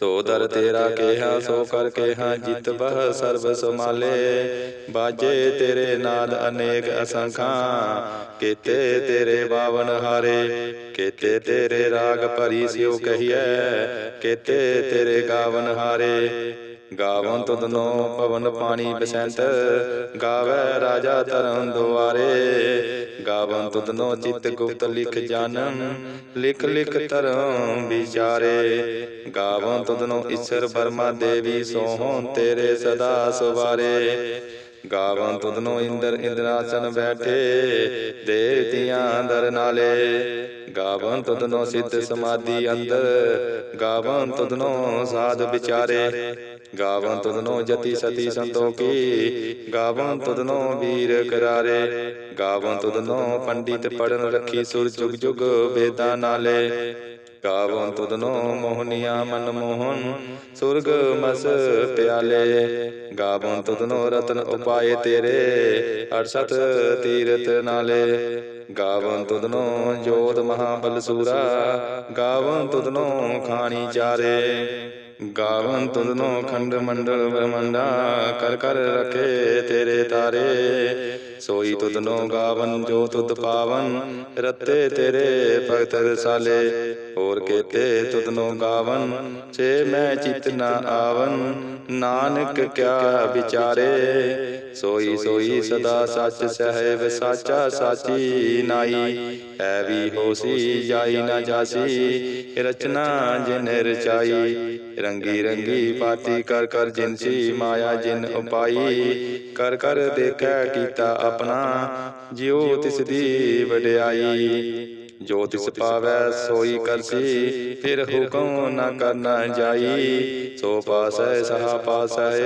ਤੋ ਦਰ ਤੇਰਾ ਕੇਹਾ ਸੋ ਕਰ ਕੇਹਾ ਜਿਤ ਬਹ ਸਰਬ ਸਮਾਲੇ ਬਾਜੇ ਤੇਰੇ ਨਾਦ ਅਨੇਕ ਅਸੰਖਾਂ। ਕੀਤੇ ਤੇਰੇ ਬਾਵਨ ਹਾਰੇ। ਕੀਤੇ ਤੇਰੇ ਰਾਗ ਭਰੀ ਸਿਉ ਕਹੀਐ। ਕੀਤੇ ਤੇਰੇ ਗਾਵਨ ਹਾਰੇ। ਗਾਵਨ ਤੁਧਨੋ ਪਵਨ ਪਾਣੀ ਬਸੰਤ। ਗਾਵੇ ਰਾਜਾ ਧਰਮ ਦੁਆਰੇ। ਗਾਵਨ ਤੁਧਨੋ ਚਿਤ ਗੁਪਤ ਲਿਖ ਜਾਨਨ ਲਿਖ ਲਿਖ ਧਰਮ ਵਿਚਾਰੇ। ਗਾਵਨ ਤੁਧਨੋ ਈਸ਼ਰ ਬਰਮਾ ਦੇਵੀ ਸੋਹਣ ਤੇਰੇ ਸਦਾ ਸਵਾਰੇ ਗਾਵਨ ਤੁਧਨੋ ਇੰਦਰ ਇੰਦਰਾਸਨ ਬੈਠੇ ਦੇਵਤਿਆਂ ਦਰ ਨਾਲੇ ਗਾਵਨ ਤੁਧਨੋ ਸਿੱਧ ਸਮਾਧੀ ਅੰਦਰ ਗਾਵਨ ਤੁਧਨੋ ਸਾਧ ਵਿਚਾਰੇ ਗਾਵਨ ਤੁਧਨੋ ਜਤੀ ਸਤੀ ਸੰਤੋਖੀ ਗਾਵਨ ਤੁਧਨੋ ਵੀਰ ਕਰਾਰੇ ਗਾਵਨ ਤੁਧਨੋ ਪੰਡਿਤ ਪੜਨ ਰੱਖੀ ਸੁਰ ਜੁਗ ਜੁਗ ਵੇਦਾਂ ਨਾਲੇ ਗਾਵਨ ਤੁਧਨੋ ਮੋਹਨੀਆ ਮਨ ਮੋਹਨ, ਸੁਰਗ ਮਸ ਪਿਆਲੇ। ਗਾਵਨ ਤੁਧਨੋ ਰਤਨ ਉਪਾਏ ਤੇਰੇ 68 ਤੀਰਤ ਨਾਲੇ। ਗਾਵਨ ਤੁਧਨੋ ਜੋਤ ਮਹਾਬਲ ਸੂਰਾ ਗਾਵਨ ਤੁਧਨੋ ਖਾਣੀ ਚਾਰੇ। ਗਾਵਨ ਤੁਧਨੋ ਖੰਡ ਮੰਡਲ ਬ੍ਰਹਮੰਡਾ, ਕਰ ਕਰ ਰਖੇ ਤੇਰੇ ਤਾਰੇ। ਸੋਈ ਤੁਧਨੋ ਗਾਵਨ ਜੋ ਤੁਧ ਪਾਵਨ, ਰਤੇ ਤੇਰੇ ਭਗਤ ਰਸਾਲੇ। ਹੋਰ ਕੇਤੇ ਤੁਧਨੋ ਗਾਵਨ ਛੇ ਮੈਂ ਚਿਤ ਨਾ ਆਵਨ। ਨਾਨਕ ਕਿਆ ਵਿਚਾਰੇ, ਸੋਈ ਸੋਈ ਸਦਾ ਸੱਚ ਸਹਿਬ ਸਾਚਾ ਸਾਚੀ ਨਾਈ। ਐ ਵੀ ਹੋਸੀ ਜਾਈ ਨਾ ਜਾਸੀ, ਰਚਨਾ ਜਿਨ ਰਚਾਈ। ਰੰਗੀ ਰੰਗੀ ਪਾਤੀ ਕਰ ਕਰ ਜਿਨਸੀ ਮਾਇਆ ਜਿਨ ਉਪਾਈ। ਕਰ ਕਰ ਦੇਖੈ ਕੀਤਾ ਆਪਣਾ, ਜਿਉ ਤਿਸ ਦੀ ਵਡਿਆਈ। ਜੋ ਤਿਸ ਪਾਵੈ ਸੋਈ ਕਰਸੀ ਫਿਰ ਹੁਕਮ ਨਾ ਕਰਨਾ ਜਾਈ। ਸੋ ਪਾਸੈ ਸਹਾ ਪਾਸੈ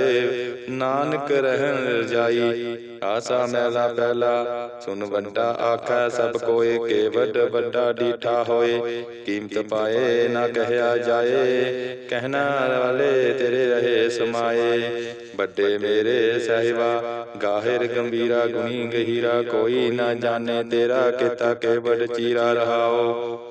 ਨਾਨਕ ਰਹਿਣ ਜਾਈ। ਆਸਾ ਮੈਲਾ ਪਹਿਲਾ ਸੁਨ ਵੱਡਾ ਆਖੈ ਸਭ ਕੋਏ ਕੇ ਵੱਡ ਵੱਡਾ ਡੀਠਾ ਹੋਏ। ਕੀਮਤ ਪਾਏ ਨਾ ਕਹਿਆ ਜਾਏ, ਕਹਿਣਾ ਵਾਲੇ ਤੇਰੇ ਰਹੇ ਸਮਾਏ। ਵੱਡੇ ਮੇਰੇ ਸਹਿਬਾ, ਗਾਹਿਰ ਗੰਭੀਰਾ, ਗੁਣੀ ਗਹੀਰਾ, ਕੋਈ ਨਾ ਜਾਣੇ ਤੇਰਾ ਕਿਤਾ ਕੇ ਵੱਡ ਚੀਰਾ ਰਹਾਓ।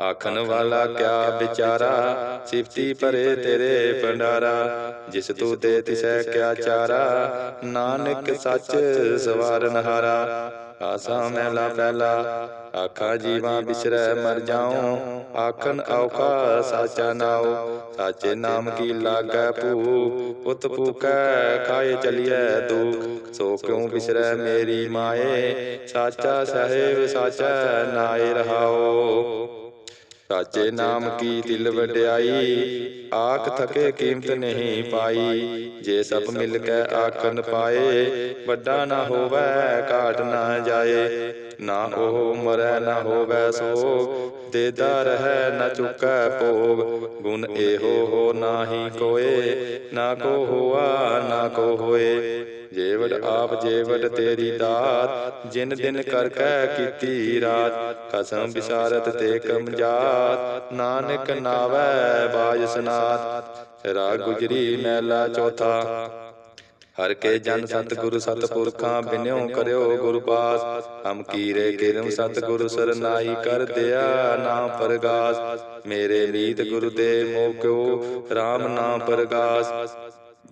ਆਖਣ ਵਾਲਾ ਕਿਆ ਵਿਚਾਰਾ? ਸਿਫਤੀ ਭਰੇ ਤੇਰੇ ਭੰਡਾਰਾ। ਜਿਸ ਤੂੰ ਦੇ ਤਿਸੈ ਕਿਆ ਚਾਰਾ? ਨਾਨਕ ਸੱਚ ਸਵਾਰਨ ਹਾਰਾ ਆਸਾ ਮਹਿਲਾ ਪਹਿਲਾ। ਆਖਾ ਜੀਵਾਂ ਬਿਸਰੈ ਮਰ ਜਾਉ। ਆਖਣ ਔਖਾ ਸਾਚਾ ਨਾਉ। ਸਾਚੇ ਨਾਮ ਕੀ ਲਾਗੈ ਭੂ? ਪੁੱਤ ਭੂਕੈ ਖਾਏ ਚਲੀਐ ਦੁਖ। ਸੋ ਕਿਉ ਬਿਸਰੈ ਮੇਰੀ ਮਾਏ? ਸਾਚਾ ਸਾਹਿਬ ਸਾਚਾ ਨਾਏ ਰਹਾਓ ਸਾਚੇ ਨਾਮ ਕੀ ਦਿਲ ਵਡਿਆਈ? ਆਖ ਥਕੇ ਕੀਮਤ ਨਹੀਂ ਪਾਈ। ਜੇ ਸਭ ਮਿਲ ਕੇ ਆਖਣ ਪਾਏ ਵੱਡਾ ਨਾ ਹੋਵੇ ਘਾਟ ਨਾ ਜਾਏ। ਨਾ ਉਹ ਮਰੈ ਨਾ ਹੋਵੇ ਸੋਗ। ਦੇਦਾ ਰਹਿ ਨਾ ਚੁੱਕੈ ਭੋਗ। ਗੁਣ ਇਹੋ ਹੋ ਨਾਹੀ ਕੋਏ ਨਾ ਕੋ ਹੋਆ ਨਾ ਕੋ ਹੋਏ। ਜੇਵੜ ਆਪ ਜੇਵੜ ਤੇਰੀ ਦਾਤ ਜਿਨ ਦਿਨ ਕਰ ਕੈ ਕੀਤੀ ਰਾਤ ਖਸਮ ਬਿਸਾਰਤ ਤੇ ਕਮਜਾਤ ਨਾਨਕ ਨਾਵੈ ਬਾਜ ਸਨਾਤ। ਰਾਗ ਗੁਜਰੀ ਮਹਿਲਾ ਚੌਥਾ। ਹਰ ਕੇ ਜਨ ਸਤਿਗੁਰੂ ਸਤਿਪੁਰਖਾਂ ਬਿਨਿਓ ਕਰਿਓ ਗੁਰ ਪਾਸ ਹਮ ਕੀਰੇ ਕਿਰਮ ਸਤਿਗੁਰੂ ਸਰਨਾਈ ਕਰ ਦਿਆ ਨਾਮ ਪਰਗਾਸ। ਮੇਰੇ ਰੀਤ ਗੁਰੂ ਦੇ ਮੋਹ ਕਿਉ RAM ਨਾਮ ਪਰਗਾਸ।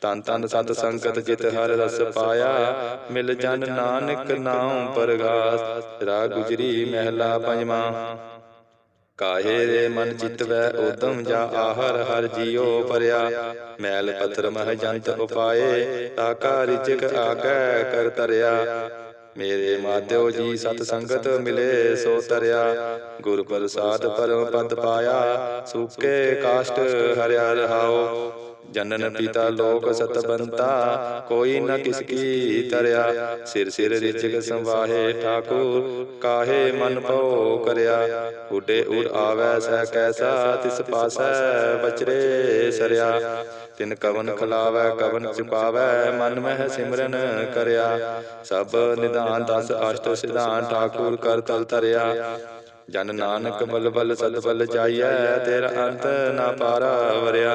ਤਨ ਤਨ ਸਤ ਸੰਗਤ ਜਿਤ ਹਰ ਰਸ ਪਾਇਆ, ਮਿਲ ਜਨ ਨਾਨਕ ਨਾਮ ਪਰਗਾਸ, ਰਾਗ ਗੁਜਰੀ ਮਹਿਲਾ ਪੰਜਵਾਂ। ਕਾਹੇ ਰੇ ਮਨ ਚਿਤਵੈ ਉਦਮ ਜਾ ਆਹਰ, ਹਰ ਜੀਉ ਪਰਿਆ। ਮੈਲ ਪੱਥਰ ਮਹ ਜੰਤ ਉਪਾਏ ਤਾਕਾ ਰਿਚਕ ਆਗੈ ਕਰ ਤਰਿਆ। ਮੇਰੇ ਮਾਧਿਓ ਜੀ ਸਤ ਸੰਗਤ ਮਿਲੇ, ਸੋ ਤਰਿਆ। ਗੁਰ ਪ੍ਰਸਾਦ ਪਰਮ ਪਦ ਪਾਇਆ, ਸੁਕੇ ਕਾਸ਼ਟ ਹਰਿਆ ਰਹਾਓ ਜਨਨ ਪਿਤਾ ਲੋਕ ਸਤਬੰਤਾ ਕੋਈ ਨ ਕਿਸ ਕੀ ਤਰਿਆ। ਸਿਰ ਸਿਰ ਰਿਚਕ ਸੰਵਾਹੇ ਠਾਕੁਰ ਕਾਹੇ ਮਨ ਪਉ ਕਰਿਆ। ਉਡੇ ਉੜ ਆਵੈ ਸਹਿ ਕੈਸਾ ਤਿਸ ਪਾਸੈ ਬਚਰੇ ਸਰਿਆ। ਤਿਨ ਕਵਨ ਖਲਾਵੈ ਕਵਨ ਚੁਕਾਵੈ ਮਨ ਮਹਿ ਸਿਮਰਨ ਕਰਿਆ। ਸਭ ਨਿਦਾਨ ਦਸ ਅਸ਼ਟ ਸਿਧਾਨ ਠਾਕੁਰ ਕਰ ਤਲ ਤਰਿਆ। ਜਨ ਨਾਨਕ ਬਲ ਬਲ ਸਦ ਬਲ ਜਾਈਐ ਤੇਰਾ ਅੰਤ ਨਾ ਪਾਰਾ ਵਰਿਆ।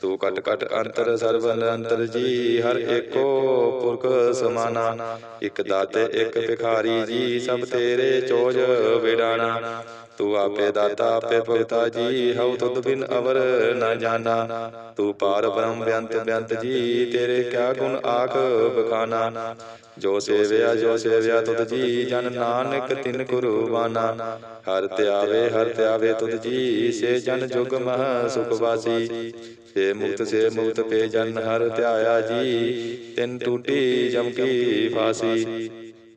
ਤੂੰ ਕਟ ਕਟ ਅੰਤਰ ਸਰਬ ਨਿਰੰਤਰ ਜੀ, ਹਰ ਏਕੋ ਪੁਰਖ ਸਮਾਨਾ। ਇਕ ਦਾਤੇ, ਇਕ ਭਿਖਾਰੀ ਜੀ, ਸਭ ਤੇਰੇ ਚੋਜ ਵਿਡਾਣਾ ਤੂੰ ਆਪੇ ਦਾਤਾ ਆਪੇ ਭਗਤਾ ਜੀ ਹਉ ਤੁਧ ਬਿਨ ਅਵਰ ਨਾ ਜਾਣਾ। ਤੂੰ ਪਾਰ ਬ੍ਰਹਮ ਬਿਅੰਤ ਬਿਅੰਤ ਜੀ ਤੇਰੇ ਕਿਆ ਗੁਣ ਆਖ ਬਖਾਨਾ। ਜੋ ਸੇਵਿਆ ਜੋ ਸੇਵਿਆ ਤੁਧ ਜੀ ਜਨ ਨਾਨਕ ਤਿਨ ਕੁਰਬਾਨਾ। ਹਰ ਧਿਆਵੇ ਹਰ ਧਿਆਵੇ ਤੁਧ ਜੀ ਸੇ ਜਨ ਜੁਗ ਮਹ ਸੁਖ ਵਾਸੀ। ਸੇ ਮੁਕਤ ਸੇ ਮੁਕਤ ਪੇ ਜਨ ਹਰ ਧਿਆਇਆ ਜੀ। ਤਿਨ ਟੂਟੀ ਜਮ ਕੀ ਫਾਸੀ।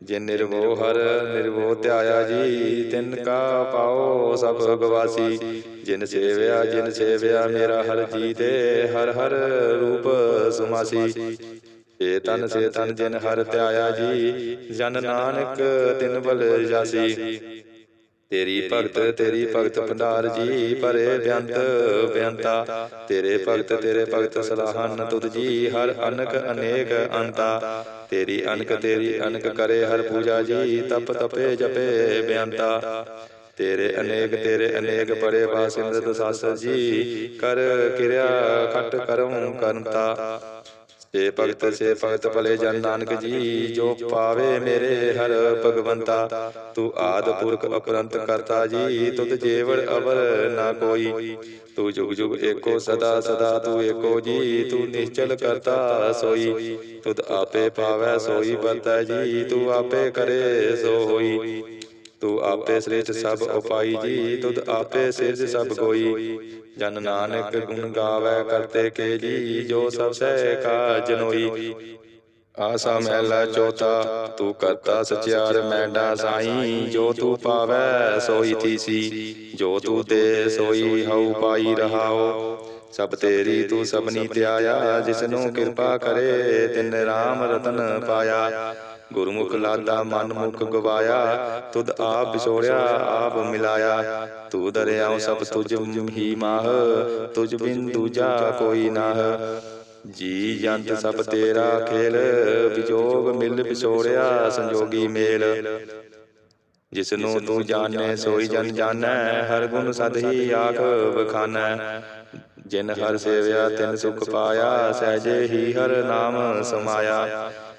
ਜਿਨ ਨਿਰਭਉ ਹਰ ਨਿਰਭਉ ਧਿਆਇਆ ਜੀ, ਤਿਨ ਕਾ ਪਾਓ ਸਭ ਗਵਾਸੀ। ਜਿਨ ਸੇਵਿਆ ਜਿਨ ਸੇਵਿਆ, ਮੇਰਾ ਹਰ ਜੀ ਤੇ ਹਰ ਹਰ ਰੂਪ ਸੁਮਾਸੀ। ਏ ਤਨ, ਸੇ ਤਨ ਜਿਨ ਹਰ ਧਿਆਇਆ ਜੀ, ਜਨ ਨਾਨਕ ਤਿਨ ਬਲ ਜਾਸੀ। ਤੇਰੀ ਭਗਤ ਤੇਰੀ ਭਗਤ ਭੰਡਾਰ ਜੀ ਭਰੇ ਬਿਆੰਤ ਬਿਆੰਤਾ ਤੇਰੇ ਭਗਤ ਤੇਰੇ ਭਗਤ ਸਲਾਹਨ ਤੁਧ ਜੀ ਹਰ ਅਨਕ ਅਨੇਕ ਅੰਤਾ। ਤੇਰੀ ਅਨਕ ਤੇਰੀ ਅਨਕ ਕਰੇ ਹਰ ਪੂਜਾ ਜੀ ਤਪ ਤਪੇ ਜਪੇ ਬਿਆੰਤਾ। ਤੇਰੇ ਅਨੇਕ ਤੇਰੇ ਅਨੇਕ ਬੜੇ ਬਾਸਿਮਰਤ ਸਾਸ ਜੀ। ਕਰ ਕਿਰਿਆ ਖਟ ਕਰਮ ਕਰਮਤਾ ਸੇ ਭਗਤ ਸੇ ਭਗਤ ਭਲੇ ਜਨ ਨਾਨਕ ਜੀ, ਜੋ ਪਾਵੇ ਮੇਰੇ ਹਰ ਭਗਵੰਤਾ, ਤੂੰ ਆਦ ਪੁਰਖ ਅਪਰੰਤ ਕਰਤਾ ਜੀ, ਤੁਧ ਜੇਵੜ ਅਵਰ ਨਾ ਕੋਈ। ਤੂੰ ਜੁਗ ਜੁਗ ਏਕੋ ਸਦਾ ਸਦਾ ਤੂੰ ਏਕੋ ਜੀ, ਤੂੰ ਨਿਸ਼ਚਲ ਕਰਤਾ ਸੋਈ। ਤੁਧ ਆਪੇ ਪਾਵੈ ਸੋਈ, ਵਰਤੈ ਜੀ, ਤੂੰ ਆਪੇ ਕਰੇ ਸੋ ਹੋਈ। ਤੂੰ ਆਪੇ ਸ੍ਰੇਸ਼ਟ ਸਭ ਉਪਾਈ ਜੀ ਤੁਧ ਆਪੇ ਸਿਰਜ ਸਭ ਕੋਈ ਜਨ ਨਾਨਕ ਗੁਣ ਗਾਵੇ ਕਰਤੇ ਕੇ ਜੀ ਜੋ ਸਭ ਸਹਿ ਕਾ ਜਨੋਈ। ਆਸਾ ਮਹਿਲਾ ਚੌਥਾ ਤੂੰ ਕਰਤਾ ਸਚਿਆਰ ਮੈਂਡਾ ਸਾਈ ਜੋ ਤੂੰ ਪਾਵੈ ਸੋਈ ਥੀਸੀ ਜੋ ਤੂੰ ਦੇ ਸੋਈ ਹਉ ਪਾਈ ਰਹਾਓ। ਸਭ ਤੇਰੀ ਤੂੰ ਸਭਨੀ ਧਿਆਇਆ ਜਿਸ ਨੂੰ ਕਿਰਪਾ ਕਰੇ ਤਿਨ ਰਾਮ ਰਤਨ ਪਾਇਆ। ਗੁਰਮੁਖ ਲਾਦਾ ਮਨ ਮੁਖ ਗਵਾਇਆ, ਤੁਧ ਆਪ ਵਿਛੋੜਿਆ, ਆਪ ਮਿਲਾਇਆ। ਤੂੰ ਦਰਿਆਉ ਸਭ ਤੁਝ ਹੀ ਮਾਹ, ਤੁਝ ਬਿਨ ਦੂਜਾ ਕੋਈ ਨਾਹ। ਜੀ ਜੰਤ ਸਭ ਤੇਰਾ ਖੇਲ, ਵਿਜੋਗ ਮਿਲ ਵਿਛੋੜਿਆ, ਸੰਜੋਗੀ ਮੇਲ। ਜਿਸ ਨੂੰ ਤੂੰ ਜਾਣੈ, ਸੋਈ ਜਨ ਜਾਣੈ, ਹਰ ਗੁਣ ਸਦ ਹੀ ਆਖ ਵਖਾਨੈ। ਜਿਨ ਹਰ ਸੇਵਿਆ, ਤਿਨ ਸੁਖ ਪਾਇਆ, ਸਹਿਜੇ ਹੀ ਹਰ ਨਾਮ ਸਮਾਇਆ।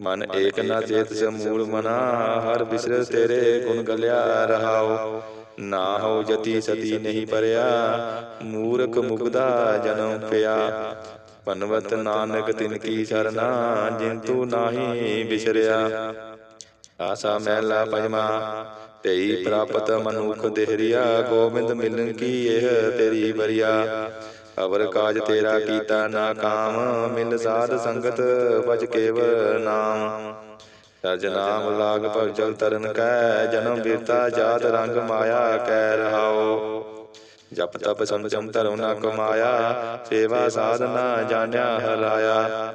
ਮਨ ਏਕ ਨਾ ਚੇਤ ਸਮੂਲ ਮਨਾ ਹਰ ਬਿਸਰ ਤੇਰੇ ਗੁਣ ਗਲਿਆ ਰਹਾਉ ਨਾ ਹੋ ਜਤੀ ਸਤੀ ਨਹੀਂ ਪਰਿਆ। ਮੂਰਖ ਮੁਗਦਾ ਜਨਮ ਪਿਆ। ਪਨਵਤ ਨਾਨਕ ਤਿਨ ਕੀ ਸਰਨਾ ਜਿਨ ਤੂ ਨਾਹੀ ਬਿਸਰਿਆ। ਆਸਾ ਮਹਿਲਾ ਪੰਜਵਾ ਤੇਈ ਪ੍ਰਾਪਤ ਮਨੁਖ ਦੇਹਰੀਆ। ਗੋਬਿੰਦ ਮਿਲਨ ਕੀ ਇਹ ਤੇਰੀ ਬਰੀਆ ਅਵਰ ਕਾਜ ਤੇਰਾ ਕੀਤਾ ਨਾ ਕਾਮ ਮਿਲ ਸਾਧ ਸੰਗਤ ਬਚ ਕੇਵ ਨਾਮ। ਸਰਜ ਨਾਮ ਲਾਗ ਭਗਜਲ ਤਰਨ ਕੈ ਜਨਮ ਬਿਰਤਾ ਜਾਤ ਰੰਗ ਮਾਇਆ ਕੈ ਰਹਾਓ। ਜਪ ਤਪ ਸੰਜਮ ਧਰਮ ਨਾ ਕਮਾਇਆ ਸੇਵਾ ਸਾਧਨਾ ਜਾਣਿਆ ਹਰਾਇਆ।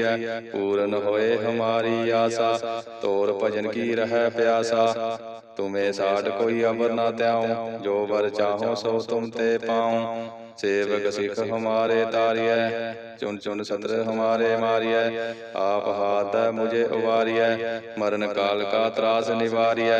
ਸੰਗਰੀਐ ਪੂਰਨ ਹੋਏ ਹਮਾਰੀ ਆਸਾ, ਤੋਰ ਭਜਨ ਕੀ ਰਹਿ ਪਿਆਸਾ। ਤੁਮੇ ਸਾਡ ਕੋਈ ਅਮਰ ਨਾ ਤਿਆਉ ਜੋ ਵਰ ਚਾਹੋ ਸੋ ਤੁਮ ਤੇ ਪਾਉ। ਸੇਵਕ ਸਿਖ ਹਮਾਰੇ ਤਾਰੀਐ ਚੁਨ ਚੁਨ ਸਤਰ ਹਮਾਰੇ ਮਾਰੀਐ ਆਪ ਹਾਥ ਮੁਝੇ ਉਵਾਰੀਐ ਮਰਨ ਕਾਲ ਕਾ ਤਰਾਸ ਨਿਵਾਰੀਐ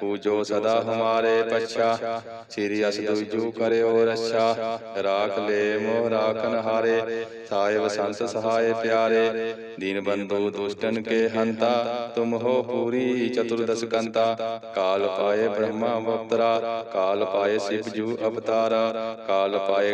ਪੂਜੋ ਸਦਾ ਹਮਾਰੇ ਪਛਾ ਸ੍ਰੀ ਅਸ ਦੁਜੂ ਕਰਿਓ ਰੱਛਾ ਰਾਖ ਲੈ ਮੋਹ ਰਾਖਨ ਹਾਰੇ ਸਾਹਿਬ ਸੰਤ ਸਹਾਏ ਪਿਆਰੇ ਦੀਨ ਬੰਧੂ ਦੁਸ਼ਟਨ ਕੇ ਹੰਤਾ ਤੁਮ ਹੋ ਪੂਰੀ ਚਤੁਰਦਸ ਕੰਤਾ ਕਾਲ ਪਾਏ ਬ੍ਰਹਮਾ ਅਵਤਰਾ ਕਾਲ ਪਾਏ ਸਿਵ ਜੂ ਅਵਤਾਰਾ ਕਾਲ ਪਾਏ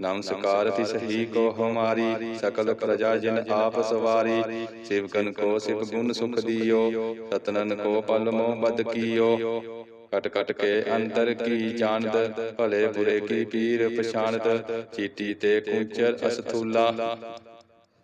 ਨਮਸਕਾਰ ਤਿਸ ਹੀ ਕੋ ਹਮਾਰੀ ਸਕਲ ਪ੍ਰਜਾ ਜਿਨ ਆਪ ਸਵਾਰੀ ਸਿਵਕਨ ਕੋ ਸਿਵ ਗੁਣ ਸੁਖ ਦਿਓ ਸਤਨਨ ਕੋ ਪਲ ਮੋ ਬਦ ਕੀਓ। ਕਟ ਕਟ ਕੇ ਅੰਦਰ ਕੀ ਜਾਣਦ ਭਲੇ ਬੁਰੇ ਕੀ ਪੀਰ ਪਛਾਨਦ ਚੀਟੀ ਤੇ ਕੁੰਚਰ ਅਸਥੂਲਾ।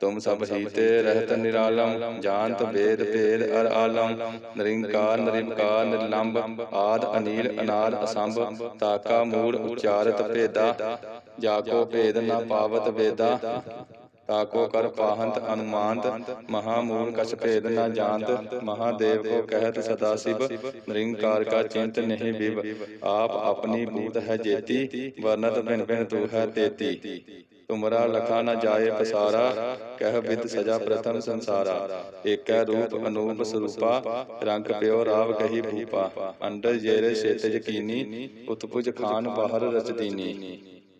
ਤੁਮ ਸਭ ਹੀ ਤੇ ਰਹਿਤ ਨਿਰਾਲਮ ਜਾਣਤ ਵੇਦ ਭੇਦ ਅਰ ਆਲਮ ਨਿਰੰਕਾਰ ਨਿਰੰਕਾਰ ਨਿਰਲੰਭ ਆਦ ਅਨੀਲ ਅਨਾਦ ਅਸੰਭ ਤਾਕਾ ਮੂੜ ਉਚਾਰਤ ਭੇਦਾ ਜਾਕੋ ਭੇਦ ਨਾ ਪਾਵਤ ਵੇਦਾ ਤਾਕੋ ਕਰ ਪਾਹੰਤ ਅਨੁਮਾਨਤ ਮਹਾਮੂਲ ਕਛ ਭੇਦ ਨਾ ਜਾਣਤ ਮਹਾਦੇਵ ਕੋ ਕਹਿਤ ਸਦਾ ਸਿਵ ਨਿਰੰਕਾਰ ਕਾ ਚਿੰਤ ਨਹੀਂ ਬਿਵ ਆਪ ਆਪਣੀ ਬੂਤ ਹੈ ਜੇਤੀ ਵਰਨਤ ਭਿਨ ਭਿਨ ਤੂ ਹੈ ਤੇਤੀ। ਤੁਮਰਾ ਲਖਾ ਨ ਜਾਏ ਪਸਾਰਾ ਕਹਿ ਬਿਦ ਸਜਾ ਪ੍ਰਥਮ ਸੰਸਾਰਾ। ਏਕੈ ਰੂਪ ਅਨੂਪ ਸਰੂਪਾ ਰੰਗ ਪਿਓ ਰਾਵ ਕਹੀ ਭੂਪਾ ਅੰਡਰ ਜੇਰੇ ਛੇਤ ਯਕੀਨੀ ਉਤਪੁਜ ਖਾਨ ਬਾਹਰ ਰਚ ਦੀਨੀ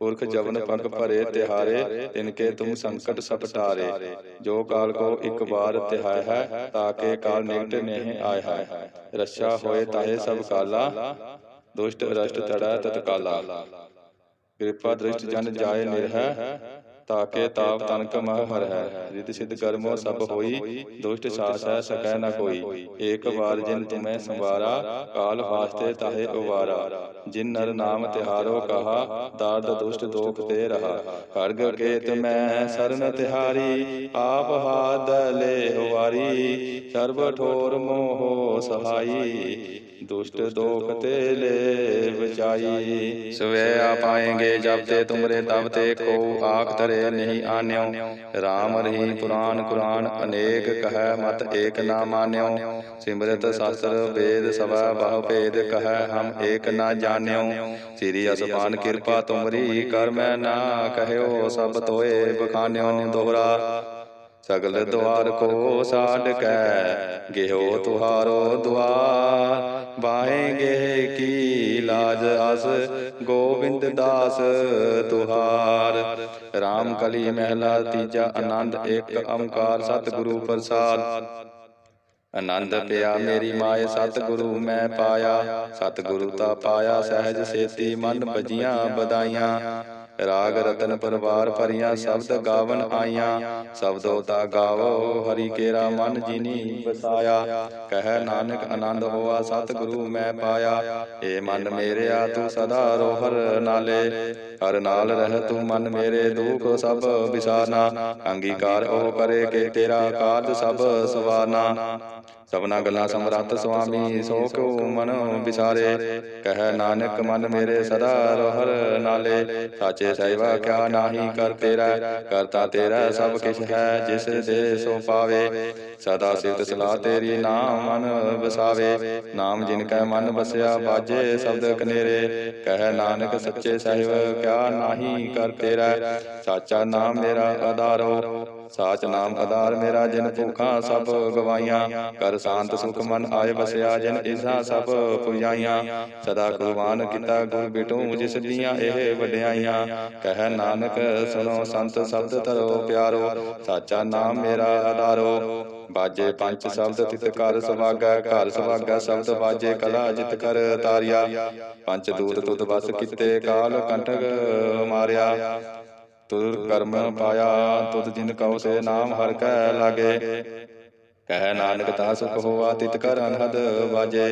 ਪੁਰਖ ਜਵਨ ਪਗ ਭਰੇ ਤਿਹਾਰੇ ਤਿਨਕੇ ਤੁਮ ਸੰਕਟ ਸਭ ਟਾਰੇ ਜੋ ਕਾਲ ਕੋ ਇੱਕ ਵਾਰ ਤਿਹਾਇ ਹੈ ਤਾਕੇ ਕਾਲ ਨਿਕਟ ਨਹੀਂ ਆਇ ਹੈ। ਰੱਛਾ ਹੋਏ ਤਾਹੇ ਸਭ ਕਾਲਾ ਦੁਸ਼ਟ ਰਸ਼ਟ ਤੜਾ ਤਤਕਾਲਾ। ਕਿਰਪਾ ਦ੍ਰਿਸ਼ਟ ਜਨ ਜਾਏ ਨਿਰਹਿ। ਤਾਕੇ ਤਾਪ ਤਨਕ ਮਹ ਹਰ ਹੈ। ਰਿਤ ਸਿਧ ਕਰਮੋ ਸਭ ਹੋਈ। ਦੁਸ਼ਟ ਸਾਸ ਹੈ ਸਕੈ ਨ ਕੋਈ। ਏਕ ਵਾਰ ਜਿਨ ਤੁਮੈ ਸੰਵਾਰਾ ਕਾਲ ਵਾਸਤੇ ਤਾਹੇ ਉਵਾਰਾ। ਜਿਨ ਨਰ ਨਾਮ ਤਿਹਾਰੋ ਕਹਾ ਦਾਦ ਦੁਸ਼ਟ ਦੋਖ ਤੇ ਰਹਾ। ਖੜਗ ਕੇਤ ਮੈਂ ਸਰਨ ਤਿਹਾਰੀ ਆਪ ਹਾਦ ਲੈ ਵਾਰੀ ਸਰਬ ਠੋਰ ਮੋਹ ਸਹਾਈ। ਦੁਸ਼ਟ ਦੋਖ ਤੇ ਲੈ ਬਚਾਈ। ਸਵੇ ਆ ਪਾਏਗੇ ਜਬ ਤੇ ਤੁਮਰੇ ਤਬ ਤੇ ਕੋ ਆਖ ਤਰੇ ਨਹੀਂ ਆਨਿਓ। RAM ਰਹੀ ਪੁਰਾਨ ਕੁਰਾਨ ਅਨੇਕ ਕਹੈ ਮਤ ਏਕ ਨਾ ਮਾਨਿਓ। ਸਿਮਰਤ ਸ਼ਾਸਤਰ ਵੇਦ ਸਭਾ ਬਹੁ ਭੇਦ ਕਹੈ ਹਮ ਏਕ ਨਾ ਜਾਣਿਓ। ਸ੍ਰੀ ਅਸਮਾਨ ਕਿਰਪਾ ਤੁਮਰੀ ਕਰ ਮੈਂ ਨਾ ਕਹਿਓ ਸਭ ਤੋਏ ਬਖਾਨਿਓ। ਦੋਹਰਾ ਸਗਲ ਦੁਆਰ ਕੋ ਸਾਡ ਕੈ ਗਿਓ ਤੁਹਾਰੋ ਦੁਆਰ ਬਾਹੇਗੇ ਕੀ ਲਾਜ ਅਸ ਗੋਬਿੰਦ ਦਾਸ ਤੁਹਾਰ। RAM ਕਲੀ ਮਹਿਲਾ ਤੀਜਾ ਆਨੰਦ ਇੱਕ ਓੰਕਾਰ ਸਤਿਗੁਰੂ ਪ੍ਰਸਾਦ। ਆਨੰਦ ਪਿਆ ਮੇਰੀ ਮਾਏ ਸਤਿਗੁਰੂ ਮੈਂ ਪਾਇਆ। ਸਤਿਗੁਰੂ ਤਾ ਪਾਇਆ ਸਹਿਜ ਸੇਤੀ ਮਨ ਭਜੀਆਂ ਬਦਾਈਆਂ ਰਾਗ ਰਤਨ ਪਰਵਾਰ ਭਰੀਆਂ ਸ਼ਬਦ ਗਾਵਨ ਆਈਆਂ। ਸ਼ਬਦੋ ਤਾ ਗਾਵੋ, ਹਰੀ ਕੇਰਾ ਮਨ ਜਿਨੀ ਵਸਾਇਆ। ਕਹਿ ਨਾਨਕ ਆਨੰਦ ਹੋਆ, ਸਤਿਗੁਰੂ ਮੈਂ ਪਾਇਆ। ਏ ਮਨ ਮੇਰਿਆ, ਤੂੰ ਸਦਾ ਰੋਹਰ ਨਾਲੇ। ਹਰ ਨਾਲ ਰਹਿ ਤੂੰ ਮਨ ਮੇਰੇ ਦੁਖ ਸਭ ਵਿਸਾਰਨਾ। ਅੰਗੀਕਾਰ ਉਹ ਕਰੇ ਕਿ ਤੇਰਾ ਕਾਰਜ ਸਭ ਸਵਾਰਨਾ। ਸਭਨਾ ਗੱਲਾਂ ਸਮਰੱਥ ਸੁਆਮੀ ਸੋ ਕਿਉ ਮਨ ਵਿਸਾਰੇ। ਕਹਿ ਨਾਨਕ, ਮਨ ਮੇਰੇ ਸਦਾ ਰੋਹਰ ਨਾਲੇ। ਸਾਚੇ ਸਹਿਵਾ ਕਿਆ ਨਾਹੀ ਕਰ ਤੇਰਾ। ਕਰਤਾ ਤੇਰਾ ਸਭ ਕਿਛ ਹੈ, ਜਿਸ ਦੇ ਸੋ ਪਾਵੇ। ਸਦਾ ਸਿਫਤ ਸਲਾਹ ਤੇਰੀ ਨਾਮ ਮਨ ਵਸਾਵੇ। ਨਾਮ ਜਿਨ ਕੈ ਮਨ ਵਸਿਆ ਬਾਜੇ ਸ਼ਬਦ ਕਨੇਰੇ। ਕਹਿ ਨਾਨਕ, ਸੱਚੇ ਸਾਹਿਬ ਕਿਆ ਨਾਹੀ ਕਰ ਤੇਰਾ। ਸਾਚਾ ਨਾਮ ਮੇਰਾ ਆਧਾਰੋ। ਸਾਚ ਨਾਮ ਆਧਾਰ ਮੇਰਾ ਜਿਨ ਭੁਖਾਂ ਸਭ ਗਵਾਈਆਂ ਕਰ ਸ਼ਾਂਤ ਸੁਖ ਮਨ ਆਏ ਵਸਿਆ ਜਿਨ ਇਸਾ ਸਭ ਪੁਜਾਈਆਂ। ਸਦਾ ਕੁਰਬਾਨ ਕੀਤਾ ਗੁਰ ਬਿਟੂ ਜਿਸ ਦੀਆਂ ਇਹ ਵਡਿਆਈਆਂ। ਕਹਿ ਨਾਨਕ, ਸੁਣੋ ਸੰਤ ਸ਼ਬਦ ਧਰੋ ਪਿਆਰੋ, ਸਾਚਾ ਨਾਮ ਮੇਰਾ ਆਧਾਰੋ। ਬਾਜੇ ਪੰਜ ਸ਼ਬਦ ਤਿਤ ਕਰ ਸੁਭਾਗਾ ਘਰ ਸੁਭਾਗਾ ਸ਼ਬਦ ਬਾਜੇ ਕਲਾ ਜਿਤ ਕਰ ਤਾਰਿਆ। ਪੰਜ ਦੂਤ ਤੁਧ ਵਸ ਕੀਤੇ ਕਾਲ ਕੰਟਕ ਮਾਰਿਆ। ਤੁਰ ਕਰਮ ਪਾਇਆ, ਤੁਧ ਜਿਨ ਕਉ ਸੇ ਨਾਮ ਹਰ ਕੈ ਲਾਗੇ। ਕਹਿ ਨਾਨਕ ਤਾ ਸੁਖ ਹੋਆ, ਤਿਤ ਕਰ ਅਨਹਦ ਵਾਜੇ।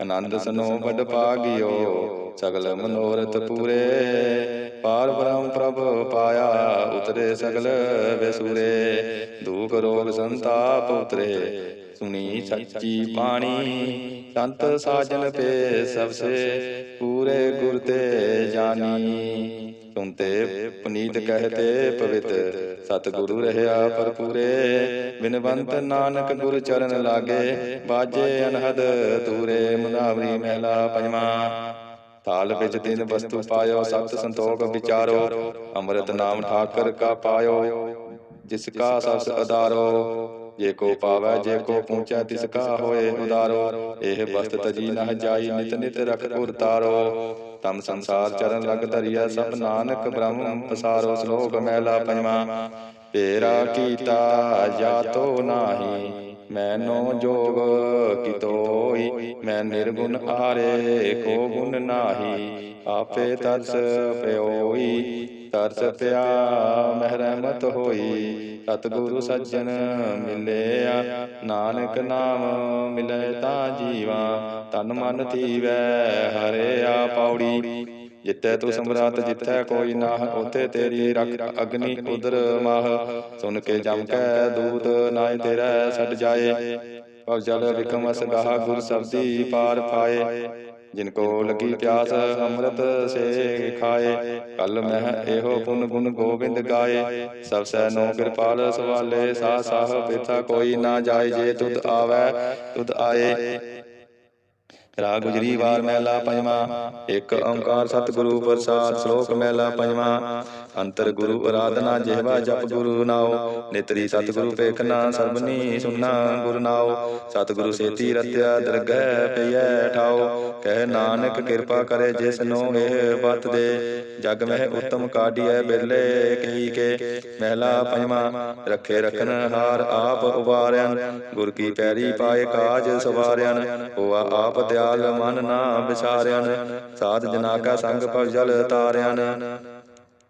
ਆਨੰਦ ਸਨੋ ਬੜ ਭਾਗਿਓ ਸਗਲ ਮਨੋਰਥ ਪੂਰੇ। ਪਾਰ ਬ੍ਰਹਮ ਪ੍ਰਭ ਪਾਇਆ ਉਤਰੇ ਸਗਲ ਵਿਸੂਰੇ, ਦੁਖ ਰੋਗ ਸੰਤਾਪ ਉਤਰੇ। ਸੁਣੀ ਸੱਚੀ ਬਾਣੀ, ਸੰਤ ਸਾਜਨ ਪੇ ਸਭ ਸੇ ਪੂਰੇ ਗੁਰ ਤੇ ਜਾਨੀ। ਸੁਨਤੇ ਪੁਨੀਤ ਕਹਤੇ ਪਵਿੱਤ, ਸਤਿਗੁਰੂ ਰਹਿਆ ਪਰਪੂਰੇ ਬਿਨਵੰਤ ਨਾਨਕ ਗੁਰ ਚਰਨ ਲਾਗੇ, ਬਾਜੇ ਅਨਹਦ ਤੂਰੇ ਮੁਨਾਵਰੀ ਮਹਿਲਾ ਪੰਜਵਾ। ਥਾਲ ਵਿੱਚ ਤਿੰਨ ਵਸਤੂ ਪਾਇਓ ਸਤ ਸੰਤੋਖ ਵਿਚਾਰੋ ਅੰਮ੍ਰਿਤ ਨਾਮ ਠਾਕਰ ਕਾ ਪਾਇਓ ਜਿਸ ਕਾ ਸਸ ਅਦਾਰੋ ਜੇ ਕੋ ਪਾਵੈ ਜੇ ਕੋ ਪਹੁੰਚੈ ਤਿਸ ਕਾ ਹੋਏ ਉਦਾਰੋ ਇਹ ਵਸਤ ਤਜੀ ਨਾ ਜਾਈ ਨਿਤ ਨਿਤ ਰਖ ਪੁਰ ਤਾਰੋ ਤਮ ਸੰਸਾਰ ਚਰਨ ਲਗ ਧਰਿਆ ਸਭ ਨਾਨਕ ਬ੍ਰਹਮ ਪਸਾਰੋ ਸ਼ਲੋਕ ਮਹਿਲਾ ਪੰਜਵਾ ਤੇਰਾ ਕੀਤਾ ਜਾਤੋ ਨਾਹੀ ਮੈਨੋ ਜੋਗ ਕਿਤੋਈ, ਮੈਂ ਨਿਰਗੁਣ ਆਰੇ, ਕੋ ਗੁਣ ਨਾਹੀ। ਆਪੇ ਤਰਸ ਪਿਓਈ, ਤਰਸ ਪਿਆ ਮਹਿਰਮਤ ਹੋਈ। ਸਤਿਗੁਰੂ ਸੱਜਣ ਮਿਲਿਆ, ਨਾਨਕ ਨਾਮ ਮਿਲੇ ਤਾਂ ਜੀਵਾ। ਤਨ ਮਨ ਥੀਵੈ, ਹਰਿਆ ਪੌੜੀ। ਜਿੱਤੈ ਤੂੰ ਸਮਰਾਤ ਜਿੱਥੈ ਕੋਈ ਨਾਹ ਉਥੇ ਤੇਰੀ ਰਖ ਅਗਨੀ ਉਦਰ ਮਾਹ। ਸੁਨ ਕੇ ਜਮ ਕੈ ਦੂਤ ਨਾਇ ਤੇਰਾ ਛੱਡ ਜਾਏ। ਭਵ ਜਲ ਵਿਕਮ ਅਸ ਗਾਹ ਗੁਰ ਸਬਦੀ ਪਾਰ ਪਾਏ ਜਿਨ ਕੋ ਲਗੀ ਪਿਆਸ ਅੰਮ੍ਰਿਤ ਸੇ ਖਾਏ। ਕਲ ਮਹਿ ਇਹੋ ਪੁਨ ਗੁਣ ਗੋਬਿੰਦ ਗਾਏ। ਸਭ ਸੈ ਨੋ ਕਿਰਪਾਲ ਸਵਾਲੇ ਸਾ ਸਾਹ ਪਿਤਾ ਕੋਈ ਨਾ ਜਾਏ। ਜੇ ਤੁਧ ਆਵੈ ਤੁਧ ਆਏ। ਰਾਗ ਗੁਜਰੀ ਵਾਰ ਮਹਿਲਾ ਪੰਜਵਾ ਇੱਕ ਓੰਕਾਰ ਸਤਿਗੁਰੂ ਪ੍ਰਸਾਦ ਸ਼ਲੋਕ ਮਹਿਲਾ ਪੰਜਵਾ। ਅੰਤਰ ਗੁਰੂ ਆਰਾਧਨਾ ਜਿਹਵਾ ਜਪ ਗੁਰੂ ਨਾਉ। ਨਿਤਰੀ ਸਤਿਗੁਰੂ ਪੇਖਨਾ ਸਰਬਨੀ ਸੁਨਾ ਗੁਰ ਨਾਉ। ਸਤਿਗੁਰੂ ਸੇਤੀ ਰਤਿਆ ਦਰਗਹਿ ਪਈਐ ਠਾਉ। ਕਹਿ ਨਾਨਕ ਕਿਰਪਾ ਕਰੇ ਜਿਸ ਨੂੰ ਇਹ ਬਤ ਦੇ। ਜਗ ਮਹਿ ਉਤਮ ਕਾਢੀਐ ਬਿਰਲੇ ਕਹੀ ਕੇ। ਮਹਿਲਾ ਪੰਜਵਾ ਰੱਖੇ ਰਖਨ ਹਾਰ ਆਪ ਉਵਾਰਿਆਨ ਗੁਰ ਕੀ ਪੈਰੀ ਪਾਏ ਕਾਜ ਸਵਾਰਿਆਨ ਹੋਆ ਆਪ ਦਿਆਲ ਮਨ ਨਾ ਵਿਸਾਰਿਆਨ ਸਾਧ ਜਨਾ ਕਾ ਸੰਗ ਭਵ ਜਲ